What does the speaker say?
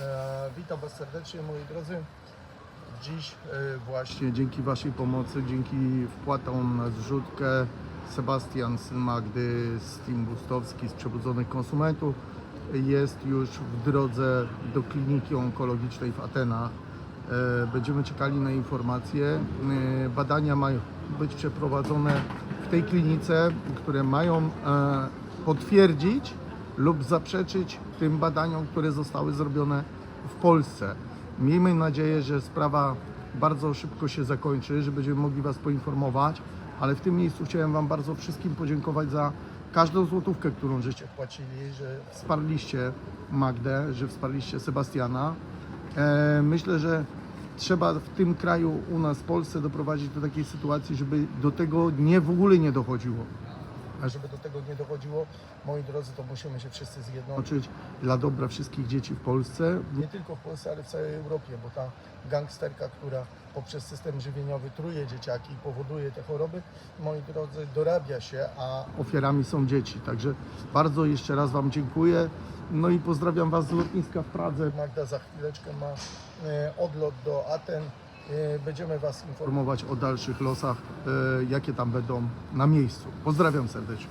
E, witam Was serdecznie moi drodzy. Dziś e, właśnie dzięki Waszej pomocy, dzięki wpłatom na zrzutkę Sebastian, syn Magdy z Team Bustowski z Przebudzonych Konsumentów jest już w drodze do kliniki onkologicznej w Atenach. E, Będziemy czekali na informacje. Badania mają być przeprowadzone w tej klinice, które mają potwierdzić lub zaprzeczyć tym badaniom, które zostały zrobione w Polsce. Miejmy nadzieję, że sprawa bardzo szybko się zakończy, że będziemy mogli Was poinformować, ale w tym miejscu chciałem Wam bardzo wszystkim podziękować za każdą złotówkę, którą żeście płacili, że wsparliście Magdę, że wsparliście Sebastiana. E, myślę, że trzeba w tym kraju, u nas w Polsce doprowadzić do takiej sytuacji, żeby do tego nie w ogóle nie dochodziło. A żeby do tego nie dochodziło, moi drodzy, to musimy się wszyscy zjednoczyć dla dobra wszystkich dzieci w Polsce. Nie tylko w Polsce, ale w całej Europie, bo ta gangsterka, która poprzez system żywieniowy truje dzieciaki i powoduje te choroby, moi drodzy, dorabia się, a ofiarami są dzieci. Także bardzo jeszcze raz Wam dziękuję. No i pozdrawiam Was z lotniska w Pradze. Magda za chwileczkę ma e, odlot do Aten. E, Będziemy Was informować o dalszych losach, e, jakie tam będą na miejscu. Pozdrawiam serdecznie.